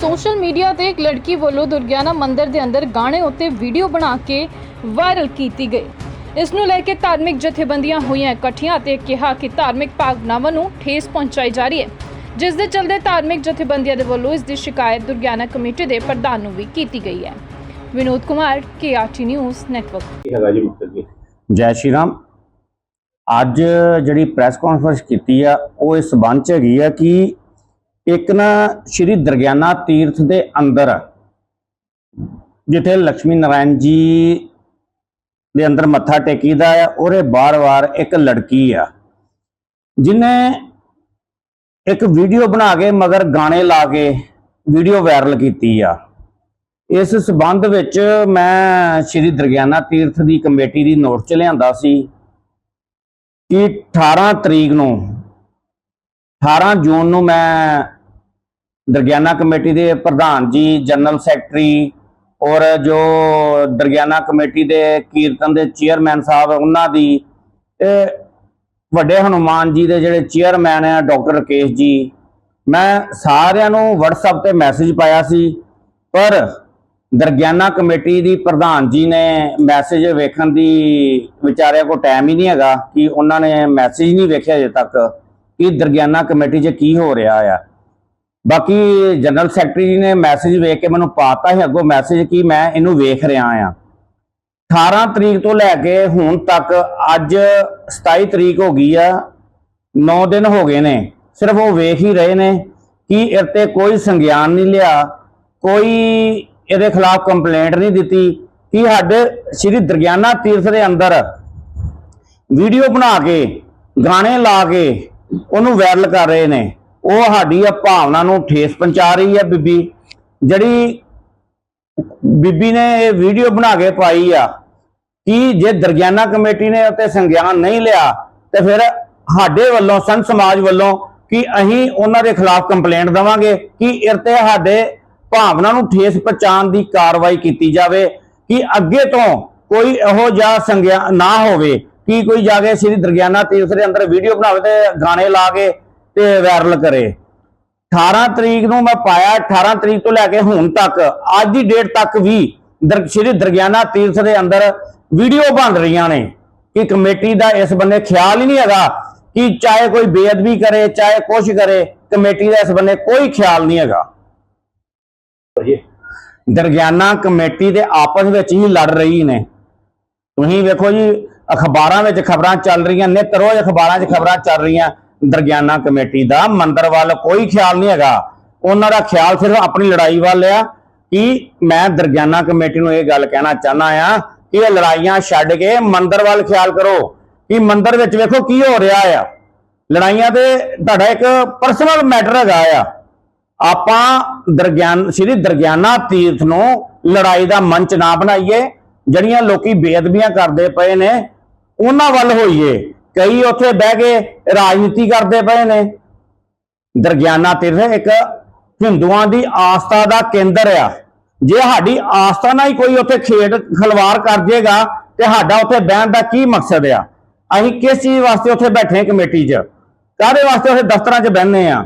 Social media ਤੇ ਇੱਕ ਲੜਕੀ ਵੱਲੋਂ ਦੁਰਗਿਆਨਾ ਮੰਦਿਰ ਦੇ ਅੰਦਰ ਗਾਣੇ ਉੱਤੇ ਵੀਡੀਓ ਬਣਾ ਕੇ ਵਾਇਰਲ ਕੀਤੀ ਗਈ। ਇਸ ਨੂੰ ਲੈ ਕੇ ਧਾਰਮਿਕ ਜਥੇਬੰਦੀਆਂ ਹੋਈਆਂ ਇਕੱਠੀਆਂ ਤੇ ਕਿਹਾ ਕਿ ਧਾਰਮਿਕ ਭਾਵਨਾਵਾਂ ਨੂੰ ਠੇਸ ਪਹੁੰਚਾਈ ਜਾ ਰਹੀ ਹੈ ਜਿਸ ਦੇ ਚਲਦੇ ਧਾਰਮਿਕ ਜਥੇਬੰਦੀਆਂ ਦੇ ਵੱਲੋਂ ਇਸ ਦੀ ਸ਼ਿਕਾਇਤ ਦੁਰਗਿਆਨਾ ਕਮੇਟੀ ਦੇ ਪ੍ਰਧਾਨ ਨੂੰ ਵੀ ਕੀਤੀ ਗਈ ਹੈ। Vinod Kumar KRT news network ਹੈਗਾ ਜੀ ਮਕਸਦ ਜੀ ਜੈ ਸ਼੍ਰੀ ਰਾਮ। ਅੱਜ ਜਿਹੜੀ ਪ੍ਰੈਸ ਕਾਨਫਰੰਸ ਕੀਤੀ ਆ ਉਹ ਇਸ ਸਬੰਧ ਚ ਹੈਗੀ ਆ ਕਿ ਇੱਕ ਨਾ ਸ਼੍ਰੀ ਦਰਗਿਆਨਾ ਤੀਰਥ ਦੇ ਅੰਦਰ, ਜਿੱਥੇ ਲక్ష్ਮੀ ਨਾਰਾਇਣ ਜੀ ਦੇ ਅੰਦਰ ਮੱਥਾ ਟੇਕੀਦਾ ਆ, ਉਹਦੇ ਬਾਰ-ਬਾਰ ਇੱਕ ਲੜਕੀ ਆ ਜਿਨੇ ਇੱਕ ਵੀਡੀਓ ਬਣਾ ਕੇ ਮਗਰ ਗਾਣੇ ਲਾ ਕੇ ਵੀਡੀਓ ਵਾਇਰਲ ਕੀਤੀ ਆ। ਇਸ ਸਬੰਧ ਵਿੱਚ ਮੈਂ ਸ਼੍ਰੀ ਦਰਗਿਆਨਾ ਤੀਰਥ ਦੀ ਕਮੇਟੀ ਦੀ ਨੋਟ ਚ ਲਿਆਂਦਾ ਸੀ ਕਿ 18 ਤਰੀਕ ਨੂੰ 18 ਜੂਨ ਨੂੰ ਮੈਂ ਦਰਗਿਆਨਾ ਕਮੇਟੀ ਦੇ ਪ੍ਰਧਾਨ ਜੀ, ਜਨਰਲ ਸੈਕਟਰੀ ਔਰ ਜੋ ਦਰਗਿਆਨਾ ਕਮੇਟੀ ਦੇ ਕੀਰਤਨ ਦੇ ਚੇਅਰਮੈਨ ਸਾਹਿਬ, ਉਹਨਾਂ ਦੀ ਇਹ ਵੱਡੇ ਹਨੂਮਾਨ ਜੀ ਦੇ ਜਿਹੜੇ ਚੇਅਰਮੈਨ ਆ, ਡਾਕਟਰ ਰਕੇਸ਼ ਜੀ। ਮੈਂ ਸਾਰਿਆਂ ਨੂੰ WhatsApp ਤੇ ਮੈਸੇਜ ਪਾਇਆ ਸੀ, ਪਰ ਦਰਗਿਆਨਾ ਕਮੇਟੀ ਦੀ ਪ੍ਰਧਾਨ ਜੀ ਨੇ ਮੈਸੇਜ ਵੇਖਣ ਦੀ ਵਿਚਾਰਿਆਂ ਕੋ ਟਾਈਮ ਹੀ ਨਹੀਂ ਹੈਗਾ, ਕਿ ਉਹਨਾਂ ਨੇ ਮੈਸੇਜ ਨਹੀਂ ਵੇਖਿਆ ਅਜੇ ਤੱਕ, ਕਿ ਦਰਗਿਆਨਾ ਕਮੇਟੀ 'ਚ ਕੀ ਹੋ ਰਿਹਾ ਆ। ਬਾਕੀ ਜਨਰਲ ਸੈਕਟਰੀ ਜੀ ਨੇ ਮੈਸੇਜ ਵੇਖ ਕੇ ਮੈਨੂੰ ਪਾਤਾ ਹੈ ਅੱਗੋਂ ਮੈਸੇਜ ਕਿ ਮੈਂ ਇਹਨੂੰ ਵੇਖ ਰਿਹਾ ਆ 18 ਤਰੀਕ ਤੋਂ ਲੈ ਕੇ ਹੁਣ ਤੱਕ ਅੱਜ 27 ਤਰੀਕ ਹੋ ਗਈ ਆ 9 ਦਿਨ ਹੋ ਗਏ ਨੇ, ਸਿਰਫ ਉਹ ਵੇਖ ਹੀ ਰਹੇ ਨੇ ਕਿ ਇਹ ਤੇ ਕੋਈ ਸੰਗਿਆਨ ਨਹੀਂ ਲਿਆ, ਕੋਈ ਇਹਦੇ ਖਿਲਾਫ ਕੰਪਲੇਂਟ ਨਹੀਂ ਦਿੱਤੀ ਕਿ ਸਾਡੇ ਸ੍ਰੀ ਦਰਗਿਆਨਾ ਤੀਰਥ ਦੇ ਅੰਦਰ ਵੀਡੀਓ ਬਣਾ ਕੇ, ਗਾਣੇ ਲਾ ਕੇ ਉਹਨੂੰ ਵਾਇਰਲ ਕਰ ਰਹੇ ਨੇ। ਉਹ ਸਾਡੀ ਆ ਭਾਵਨਾ ਨੂੰ ਠੇਸ ਪਹੁੰਚਾ ਰਹੀ ਹੈ ਬੀਬੀ। ਜਿਹੜੀ ਬੀਬੀ ਨੇ ਇਹ ਵੀਡੀਓ ਬਣਾ ਕੇ ਪਾਈ ਆ ਕਿ ਜੇ ਦਰਗਿਆਨਾ ਕਮੇਟੀ ਨੇ ਉੱਤੇ ਸੰਗਿਆਨ ਨਹੀਂ ਲਿਆ, ਤੇ ਫਿਰ ਸਾਡੇ ਵੱਲੋਂ, ਸੰਤ ਸਮਾਜ ਵੱਲੋਂ ਕਿ ਅਸੀਂ ਉਹਨਾਂ ਦੇ ਖਿਲਾਫ ਕੰਪਲੇਂਟ ਦਵਾਂਗੇ ਕਿ ਇਹ ਤੇ ਸਾਡੇ ਭਾਵਨਾ ਨੂੰ ਠੇਸ ਪਹੁੰਚਾਉਣ ਦੀ ਕਾਰਵਾਈ ਕੀਤੀ ਜਾਵੇ, ਕਿ ਅੱਗੇ ਤੋਂ ਕੋਈ ਇਹੋ ਜਿਹਾ ਸੰਗਿਆਨ ਨਾ ਹੋਵੇ, ਕਿ ਕੋਈ ਜਾ ਕੇ ਸ੍ਰੀ ਦਰਗਿਆਨਾ ਤੀਰਥ ਦੇ ਅੰਦਰ ਵੀਡੀਓ ਬਣਾਵੇ ਤੇ ਗਾਣੇ ਲਾ ਕੇ ਤੇ ਵਾਇਰਲ ਕਰੇ। 18 ਤਰੀਕ ਨੂੰ ਮੈਂ ਪਾਇਆ 18 ਤਰੀਕ ਤੋਂ ਲੈ ਕੇ ਹੁਣ ਤੱਕ, ਅੱਜ ਦੀ ਡੇਟ ਤੱਕ ਵੀ ਸ਼੍ਰੀ ਦਰਗਿਆਨਾ ਤੀਰਥ ਦੇ ਅੰਦਰ ਵੀਡੀਓ ਬਣ ਰਹੀਆਂ ਨੇ। ਕਿ ਕਮੇਟੀ ਦਾ ਇਸ ਬੰਨੇ ਖਿਆਲ ਹੀ ਨਹੀਂ ਹੈਗਾ ਕਿ ਚਾਹੇ ਕੋਈ ਬੇਅਦਬੀ ਕਰੇ, ਚਾਹੇ ਕੁਛ ਕਰੇ, ਕਮੇਟੀ ਦਾ ਇਸ ਬੰਨੇ ਕੋਈ ਖਿਆਲ ਨਹੀਂ ਹੈਗਾ। ਦਰਗਿਆਨਾ ਕਮੇਟੀ ਦੇ ਆਪਸ ਵਿੱਚ ਹੀ ਲੜ ਰਹੀ ਨੇ। ਤੁਸੀਂ ਵੇਖੋ ਜੀ, ਅਖਬਾਰਾਂ ਵਿੱਚ ਖਬਰਾਂ ਚੱਲ ਰਹੀਆਂ ਨਿੱਤ ਰੋਜ਼ ਅਖਬਾਰਾਂ 'ਚ ਖਬਰਾਂ ਚੱਲ ਰਹੀਆਂ। ਦਰਗਿਆਨਾ ਕਮੇਟੀ ਦਾ ਮੰਦਰ ਵੱਲ ਕੋਈ ਖਿਆਲ ਨਹੀਂ ਹੈਗਾ। ਉਹਨਾਂ ਦਾ ਖਿਆਲ ਸਿਰਫ ਆਪਣੀ ਲੜਾਈ ਵੱਲ ਆ ਕਿ ਮੈਂ ਦਰਗਿਆਨਾ ਕਮੇਟੀ ਨੂੰ ਇਹ ਗੱਲ ਕਹਿਣਾ ਚਾਹਨਾ ਆ ਕਿ ਇਹ ਲੜਾਈਆਂ ਛੱਡ ਕੇ ਮੰਦਰ ਵੱਲ ਖਿਆਲ ਕਰੋ ਕਿ ਮੰਦਰ ਵਿੱਚ ਵੇਖੋ ਕੀ ਹੋ ਰਿਹਾ ਆ। ਲੜਾਈਆਂ ਤੇ ਤੁਹਾਡਾ ਇੱਕ ਪਰਸਨਲ ਮੈਟਰ ਹੈਗਾ ਆ। ਆਪਾਂ ਦਰਗਿਆਨ ਸ੍ਰੀ ਦਰਗਿਆਨਾ ਤੀਰਥ ਨੂੰ ਲੜਾਈ ਦਾ ਮੰਚ ਨਾ ਬਣਾਈਏ, ਜਿਹੜੀਆਂ ਲੋਕੀ ਬੇਅਦਬੀਆਂ ਕਰਦੇ ਪਏ ਨੇ, ਉਹਨਾਂ ਵੱਲ ਹੋਈਏ। ਕਈ ਉੱਥੇ ਬਹਿ ਕੇ ਰਾਜਨੀਤੀ ਕਰਦੇ ਪਏ ਨੇ। ਦਰਗਿਆਨਾ ਤੀਰਥ ਇੱਕ ਹਿੰਦੂਆਂ ਦੀ ਆਸਥਾ ਦਾ ਕੇਂਦਰ ਆ। ਜੇ ਸਾਡੀ ਆਸਥਾ ਨਾਲ ਹੀ ਕੋਈ ਉੱਥੇ ਖੇਡ ਖਲਵਾਰ ਕਰ ਜੇਗਾ ਤੇ ਸਾਡਾ ਉੱਥੇ ਬਹਿਣ ਦਾ ਕੀ ਮਕਸਦ ਆ? ਅਸੀਂ ਕਿਸ ਚੀਜ਼ ਵਾਸਤੇ ਉੱਥੇ ਬੈਠੇ ਕਮੇਟੀ 'ਚ? ਕਾਹਦੇ ਵਾਸਤੇ ਉੱਥੇ ਦਫ਼ਤਰਾਂ 'ਚ ਬਹਿੰਦੇ ਆ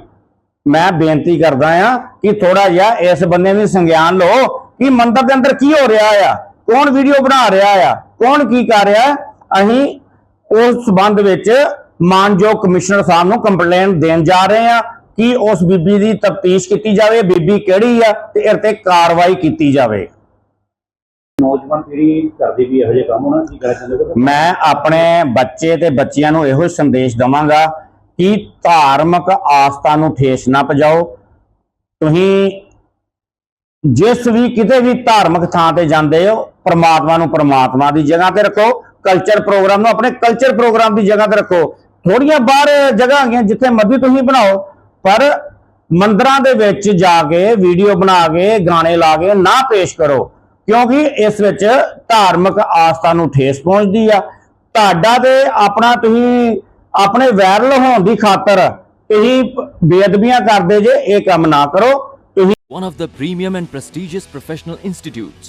ਮੈਂ ਬੇਨਤੀ ਕਰਦਾ ਆ ਕਿ ਥੋੜਾ ਜਿਹਾ ਇਸ ਬੰਦੇ ਨੂੰ ਸੰਗਿਆਨ ਲਓ ਕਿ ਮੰਦਰ ਦੇ ਅੰਦਰ ਕੀ ਹੋ ਰਿਹਾ ਆ? ਕੌਣ ਵੀਡੀਓ ਬਣਾ ਰਿਹਾ ਆ? ਕੌਣ ਕੀ ਕਰ ਰਿਹਾ? ਅਸੀਂ ਉਸ ਸਬੰਧ ਵਿੱਚ ਮਾਨਯੋਗ ਕਮਿਸ਼ਨਰ ਸਾਹਿਬ ਨੂੰ ਕੰਪਲੇਂਟ ਦੇਣ ਜਾ ਰਹੇ ਆ ਕਿ ਉਸ ਬੀਬੀ ਦੀ ਤਫਤੀਸ਼ ਕੀਤੀ ਜਾਵੇ ਬੀਬੀ ਕਿਹੜੀ ਆ ਤੇ ਇਹ ਤੇ ਕਾਰਵਾਈ ਕੀਤੀ ਜਾਵੇ। ਨੌਜਵਾਨ ਪੀੜ੍ਹੀ ਕਰਦੀ ਵੀ ਇਹੋ ਜਿਹੇ ਕੰਮ ਉਹਨਾਂ ਕੀ ਕਹਿਣਾ ਚਾਹੁੰਦੇ ਹੋ? ਮੈਂ ਆਪਣੇ ਬੱਚੇ ਤੇ ਬੱਚਿਆਂ ਨੂੰ ਇਹੋ ਸੰਦੇਸ਼ ਦਵਾਂਗਾ ਕਿ ਧਾਰਮਿਕ ਆਸਥਾ ਨੂੰ ਠੇਸ ਨਾ ਪਜਾਓ। ਤੁਸੀਂ ਜਿਸ ਵੀ ਕਿਤੇ ਵੀ ਧਾਰਮਿਕ ਥਾਂ ਤੇ ਜਾਂਦੇ ਹੋ ਪ੍ਰਮਾਤਮਾ ਨੂੰ ਪ੍ਰਮਾਤਮਾ ਦੀ ਜਗ੍ਹਾ ਤੇ ਰੱਖੋ। ਕਲਚਰ ਪ੍ਰੋਗਰਾਮ ਨੂੰ ਆਪਣੇ ਕਲਚਰ ਪ੍ਰੋਗਰਾਮ ਦੀ ਜਗ੍ਹਾ ਤੇ ਰੱਖੋ। ਥੋੜੀਆਂ ਬਾਹਰ ਜਗ੍ਹਾ ਹੈਗੀਆਂ ਜਿੱਥੇ ਮਰਜ਼ੀ ਤੁਸੀਂ ਬਣਾਓ ਪਰ ਮੰਦਰਾਂ ਦੇ ਵਿੱਚ ਜਾ ਕੇ ਵੀਡੀਓ ਬਣਾ ਕੇ ਗਾਣੇ ਲਾ ਕੇ ਨਾ ਪੇਸ਼ ਕਰੋ। ਕਿਉਂਕਿ ਇਸ ਵਿੱਚ ਧਾਰਮਿਕ ਆਸਥਾ ਨੂੰ ਠੇਸ ਪਹੁੰਚਦੀ ਆ। ਤੁਹਾਡਾ ਤੇ ਆਪਣਾ ਤੁਸੀਂ ਆਪਣੇ ਵਾਇਰਲ ਹੋਣ ਦੀ ਖਾਤਰ ਤੁਸੀਂ ਬੇਅਦਬੀਆਂ ਕਰਦੇ ਜੇ ਇਹ ਕੰਮ ਨਾ ਕਰੋ। ਤੁਸੀਂ one of the premium and prestigious professional institutes,